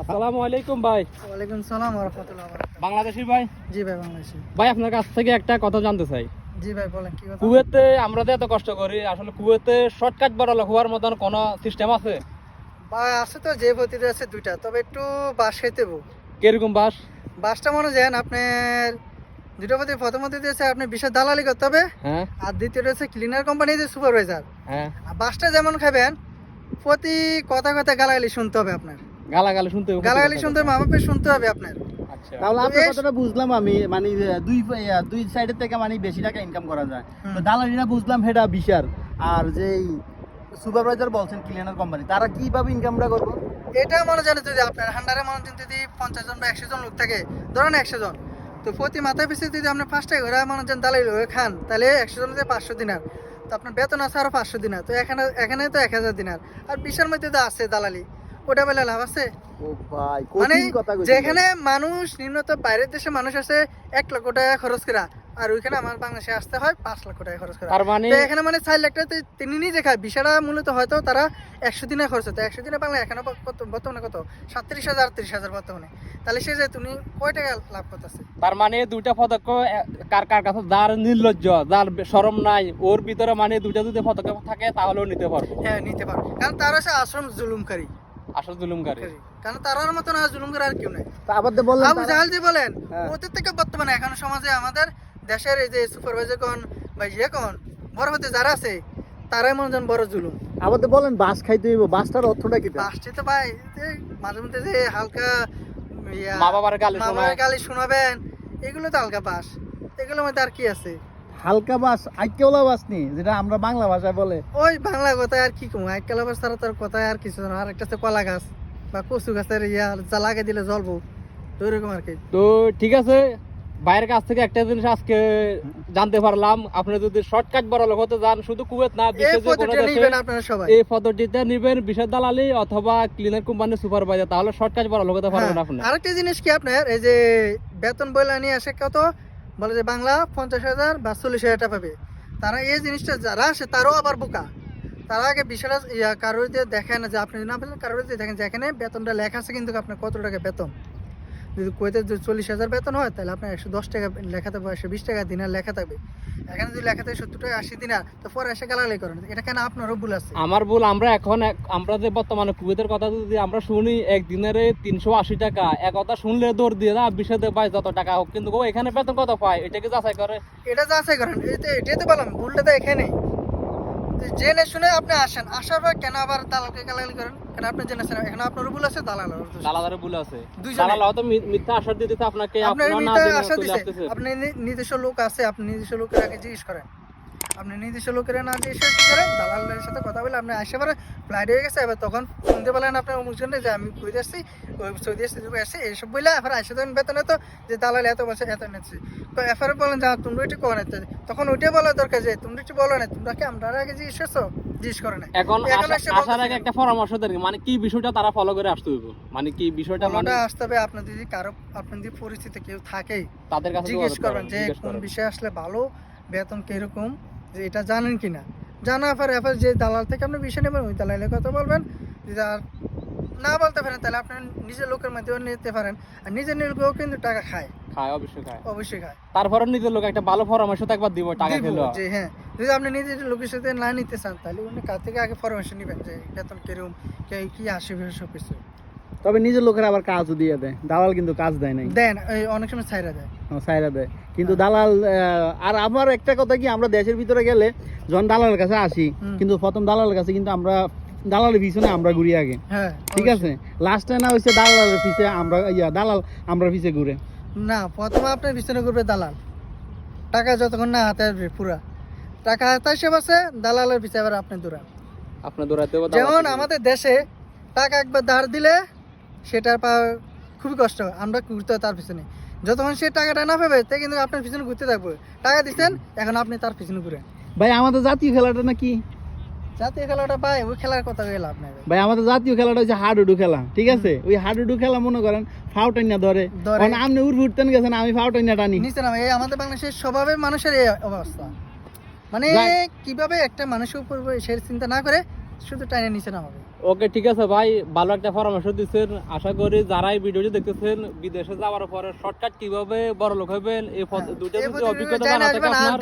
আসসালামু আলাইকুম ভাই। ওয়ালাইকুম সালাম রহমতুল্লাহ বাংলাদেশি ভাই? জি ভাই বাংলাদেশি। ভাই আপনার কাছ থেকে একটা কথা জানতে চাই। জি ভাই বলেন কি কথা? কুয়েতে আমরা যে এত কষ্ট করি আসলে কুয়েতে শর্টকাট বড় হওয়ার মতন কোনো সিস্টেম আছে? ভাই আছে তো যে পদ্ধতি আছে দুইটা তবে একটু বাস খাইতে। কীরকম বাস? বাসটা মনে যান আপনার দুটো পদ্ধতি প্রথম পদ্ধতি আছে আপনি বিশেষ দালালি করতে হবে হ্যাঁ। আর দ্বিতীয়টা হচ্ছে ক্লিনার কোম্পানি যে সুপারভাইজার হ্যাঁ। আর বাসটা যেমন খাবেন প্রতি কথা কথা গালাগালি শুনতে হবে আপনার। গালাগালি শুনতে হবে, গালাগালি শুনতে হবে। মামাপে শুনতে হবে আপনার। আচ্ছা। তাহলে আপনার কথাটা বুঝলাম আমি মানে দুই দুই সাইডের থেকে মানে বেশি টাকা ইনকাম করা যায়। তো দালালিরা বুঝলাম সেটা বিশাল। আর যে সুপারভাইজার বলছেন ক্লিনার কোম্পানি তারা কীভাবে ইনকামটা করব? এটা মনে জানে যদি আপনার হান্ডারে মনে জানেন যদি পঞ্চাশ জন বা একশো জন লোক থাকে ধরেন একশো জন। তো প্রতি মাথায় পিছিয়ে যদি আপনি পাঁচটা ঘোরা মনে যান দালাই হয়ে খান তাহলে একশো জন পাঁচশো দিনার। তো আপনার বেতন আছে আরও পাঁচশো দিনার। তো এখানে এখানে তো এক হাজার দিনার। আর বিশের মধ্যে তো আছে দালালি। ওটা বলে লাভ আছে। মানে যেখানে মানুষ নিম্নত বাইরের দেশে মানুষ আছে এক লক্ষ টাকা খরচ করা আর ওইখানে আমার বাংলাদেশে আসতে হয় পাঁচ লক্ষ টাকা খরচ করা তার মানে এখানে মানে চার লাখ টাকা তিনি নিজে খায়। মূলত হয়তো তারা একশো দিনে খরচ হতো একশো দিনে বাংলা এখানে কত বর্তমানে কত? সাতত্রিশ হাজার আটত্রিশ হাজার বর্তমানে তাহলে সে যে তুমি কয় টাকা লাভ করতেছে তার মানে দুইটা পদক্ষ এ- কার কার কাছে যার নির্লজ্জ যার শরম নাই ওর ভিতরে মানে দুইটা যদি পদক্ষেপ থাকে তাহলেও নিতে পারব হ্যাঁ নিতে পারো কারণ তারা হচ্ছে আশ্রম জুলুমকারী। আসল জুলুমকারী কারণ তারার মতন আর জুলুমকারী আর কেউ নেই। তা আবার আবু জাহাল জি বলেন হ্যাঁ। ওদের থেকে বর্তমানে এখন সমাজে আমাদের দেশের এই যে সুপারভাইজার কোন বা ইয়ে কোন বড় হতে যারা আছে তারাই মনে যেন বড় জুলুম। আবার তো বলেন বাস খাইতে হইব। বাসটার অর্থটা কি বাসটি তো ভাই যে মাঝে মধ্যে যে হালকা ইয়া, মা বাবার গালি বাবার গালি শোনাবেন এগুলো তো হালকা বাস। এগুলোর মধ্যে আর কি আছে? হালকা বাস আইকেওলা বাস নি যেটা আমরা বাংলা ভাষায় বলে। ওই বাংলা কথায় আর কি কম আজকাল বাস তারা তার কথায় আর কিছু না আর একটা হচ্ছে কলা গাছ বা কচু গাছের ইয়া যা লাগে দিলে জ্বলবো তো ওইরকম আর কি। তো ঠিক আছে বাইরের কাছ থেকে একটা জিনিস আজকে জানতে পারলাম আপনি যদি শর্টকাট বড় লোক হতে যান শুধু কুয়েত না এই বিশ্বের পদ্ধতিটা দেশে আপনারা সবাই। এই পদ্ধতিতে নিবেন বিশেষ দালালি অথবা ক্লিনার কোম্পানির সুপারভাইজার তাহলে শর্টকাট বড় লোক হতে পারবেন হ্যাঁ, আপনি। আরেকটা জিনিস কি আপনার এই যে বেতন বইলা নিয়ে আসে কত? বলে যে বাংলা পঞ্চাশ হাজার বা চল্লিশ হাজার টাকা পাবে। তারা এই জিনিসটা যারা আসে তারাও আবার বোকা। তারা আগে বিষয়টা কারোর দিয়ে দেখে না যে আপনি না বলেন, কারোর দিয়ে দেখেন যে এখানে বেতনটা লেখা আছে কিন্তু আপনার কত টাকা বেতন? যদি কুয়েতে যদি চল্লিশ হাজার বেতন হয় তাহলে আপনার একশো দশ টাকা লেখা থাকবে একশো বিশ টাকা দিনার লেখা থাকবে। এখানে যদি লেখা থাকে সত্তর টাকা আশি দিনার তো পরে এসে গালাগালি করেন। এটা কেন আপনারও ভুল আছে? আমার ভুল আমরা এখন এক- আমরা যে বর্তমানে কুয়েতের কথা যদি আমরা শুনি একদিনের তিনশো আশি টাকা। এক কথা শুনলে দৌড় দিয়ে না বিশে পাই যত টাকা হোক কিন্তু ও এখানে বেতন কত পায়? এটাকে যাচাই করে? এটা যাচাই করেন। এটা এটাই তো বললাম ভুলটা তো এখানেই। তো জেনে শুনে আপনি আসেন। আসার পর কেন আবার দালালকে গালাগালি করেন? আপনি জেনেছেন এখন আপনার ভুল আছে দালাল দালাদারে ভুল আছে। দালাল হয়তো মিথ্যা আশ্বাস দিতেছে আপনাকে আপনার মিথ্যা দিছে। আপনি নিজস্ব লোক আছে আপনি নিজস্ব লোকের আগে জিজ্ঞেস করেন। আপনি নির্দিষ্ট লোকের না জিজ্ঞেস কি করেন দালালের সাথে কথা বলে আপনি আসে পরে ফ্লাইট হয়ে গেছে। এবার তখন শুনতে পেলেন আপনার অমুক জনে যে আমি কই আসছি ওই সৌদি আসছি দুবাই আসছি এইসব বললে এবার আসে তখন বেতনে তো যে দালাল এত বছর এত নিচ্ছে। তো এফআর বলেন যা তোমরা একটু করেন তখন ওইটাই বলা দরকার যে তোমরা একটু বলো না তোমরা কি আমরা আগে জিজ্ঞেস করছ? জিজ্ঞেস এখন এখন আসার আগে একটা পরামর্শ দেন মানে কি বিষয়টা তারা ফলো করে আসতে হইব? মানে কি বিষয়টা মানে আসতে হবে আপনার যদি কারও আপনার যদি পরিস্থিতি কেউ থাকে তাদের কাছে জিজ্ঞেস করবেন করেন, যে কোন। বিষয়ে আসলে ভালো বেতন কীরকম যে এটা জানেন কিনা জানার পরে এবার যে দালাল থেকে আপনি বিষয় নেবেন ওই দালালের কথা বলবেন। যদি আর না বলতে পারেন তাহলে আপনি নিজের লোকের মাধ্যমে নিতে পারেন। আর নিজের লোকেও কিন্তু টাকা খায়। খায় অবশ্যই খায়। অবশ্যই খায়। তারপরে নিজের লোক একটা ভালো পরামর্শ তো একবার দিব টাকা দিব খেলো। যে হ্যাঁ যদি আপনি নিজের লোকের সাথে না নিতে চান তাহলে উনি কার থেকে আগে পরামর্শ নেবেন যে বেতন কীরকম কে কি আসবে সব কিছু। তবে নিজের লোকের আবার কাজও দিয়ে দেয়। দালাল কিন্তু কাজ দেয় নাই। দেন অনেক সময় ছাইরা দেয়। সাইরা দেয়। কিন্তু দালাল আর আমার একটা কথা কি আমরা দেশের ভিতরে গেলে যখন দালালের কাছে আসি কিন্তু প্রথম দালালের কাছে কিন্তু আমরা দালালের পিছনে আমরা ঘুরি আগে। হ্যাঁ ঠিক আছে? লাস্টে না হচ্ছে দালালের পিছে আমরা ইয়া দালাল আমরা পিছে ঘুরে। না প্রথমে আপনার বিছানা করবে দালাল। টাকা যতক্ষণ না হাতে আসবে পুরা। টাকা হাতে আসে বসে দালালের পিছিয়ে আবার আপনি দূরান আপনার দৌড়াতে যেমন আমাদের দেশে টাকা একবার ধার দিলে সেটার পাওয়া খুবই কষ্ট আমরা ঘুরতে তার পিছনে। যতক্ষণ সে টাকাটা না পাবে তে কিন্তু আপনার পিছনে ঘুরতে থাকবে। টাকা দিচ্ছেন এখন আপনি তার পিছনে ঘুরেন। ভাই আমাদের জাতীয় খেলাটা নাকি? জাতীয় খেলাটা পাই ওই খেলার কথা বলে লাভ নাই ভাই। ভাই আমাদের জাতীয় খেলাটা হচ্ছে হাডুডু খেলা ঠিক আছে? ওই হাডুডু খেলা মনে করেন ফাউটাইনা ধরে। কারণ আপনি উড় ফুটতেন গেছেন আমি ফাউটাইনা টানি। নিচে না ভাই, এই আমাদের বাংলাদেশের স্বভাবে মানুষের এই অবস্থা। মানে কীভাবে একটা মানুষের উপর সে চিন্তা না করে শুধু টাইনে নিচে নামাবে ওকে ঠিক আছে ভাই ভালো একটা পরামর্শ দিচ্ছেন আশা করি যারা এই ভিডিওটি দেখতেছেন বিদেশে যাওয়ার পরে শর্টকাট কীভাবে বড় লোক হবেন এই দুইটা এই অভিজ্ঞতা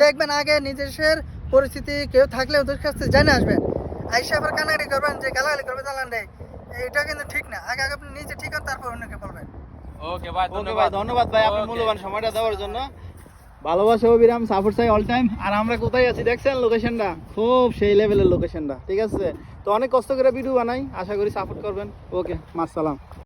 দেখবেন আগে নিজের পরিস্থিতি কেউ থাকলে ওদের কাছ জেনে আসবেন। আইসা আবার কানাকাটি করবেন যে গালাগালি করবে চালান দেয়। এটা কিন্তু ঠিক না। আগে আগে আপনি নিজে ঠিক হন তারপর অন্যকে বলবেন। ওকে ভাই ধন্যবাদ। ধন্যবাদ ভাই আপনার মূল্যবান সময়টা দেওয়ার জন্য। ভালোবাসা অভিরাম সাপোর্ট চাই অল টাইম আর আমরা কোথায় আছি দেখছেন লোকেশনটা খুব সেই লেভেলের লোকেশনটা ঠিক আছে? তো অনেক কষ্ট করে ভিডিও বানাই, আশা করি সাপোর্ট করবেন। ওকে মাসালাম